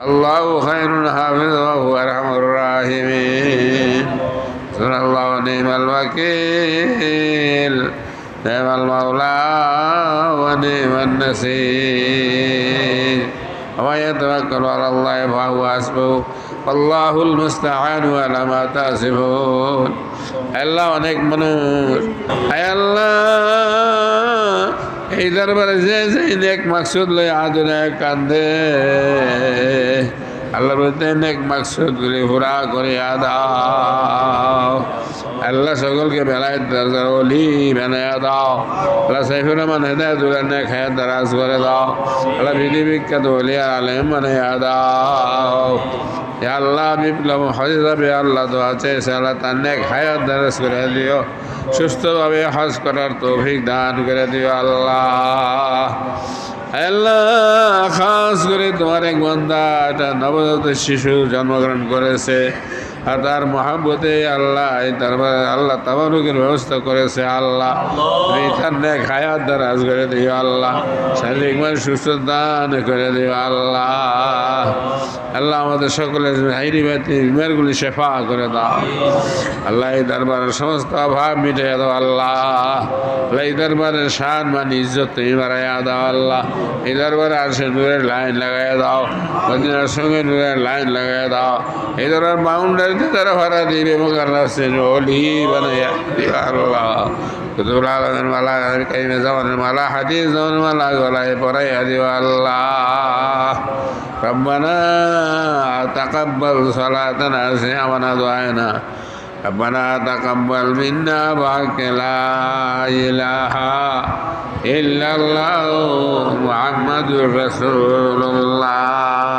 الله خير حافظ وهو أرحم الراحمين سبحان الله ونعم الوكيل نعم المولى ونعم النصير ومن يتوكل على الله فهو حسبه والله المستعان على ما تصفون আল্লাহ অনেক মানুষ আয় আল্লাহ এই দরবারে যে যে নেক মাকসুদ লই আদরে কান্দে। আল্লাহ বলতে নেক মাকসুদ গুলি হুরা করে, আদাও। আল্লাহ সকলকে বেলায় দরজার অলি বেনায় দাও আল্লাহ সাইফুর রহমান হেদায়তুল্লাহ নেক হায়াত দারাজ করে দাও। আল্লাহ বিধি বিখ্যাত অলি আলেম মানে দাও আল্লাহ বিপ্লব হজ যাবে, আল্লাহ তো আছে সে আল্লাহ তার নেক হায়াত দারাজ করে দিও। সুস্থভাবে হজ করার তৌফিক দান করে দিও আল্লাহ। আল্লাহ খাস করে তোমার এক বন্ধা একটা নবজাত শিশু জন্মগ্রহণ করেছে। আর তার মহাব্বতে আল্লাহ এই দরবার আল্লাহ তাবারুকের ব্যবস্থা করেছে আল্লাহ। তুমি তার নেক হায়াত দারাজ করে দিও আল্লাহ। শারীরিকভাবে সুস্থ দান করে দিও আল্লাহ। আল্লাহ আমাদের সকলের হাইরি ব্যক্তি বিমারগুলি শেফা করে দাও। আল্লাহ এই দরবারের সমস্ত অভাব মিটে দাও আল্লাহ। এই দরবারের শান মান ইজ্জত তুমি বাড়াইয়া দাও আল্লাহ এই দরবারে আসে নূরের লাইন লাগাইয়া দাও মদিনার সঙ্গে নূরের লাইন লাগাইয়া দাও এই দরবার বাউন্ডারিতে তারা ভাড়া দিবে মোকার রাস্তেন অলি বানাইয়া দিও আল্লাহ কুতুবুল আলমের মালা কাইমে জামানের মালা হাদিস জামানের মালা গলায় পড়াইয়া দিও আল্লাহ ربنا تقبل صلاتنا صيامنا دعائنا ربنا تقبل منا بحق لا إله إلا الله محمد رسول الله.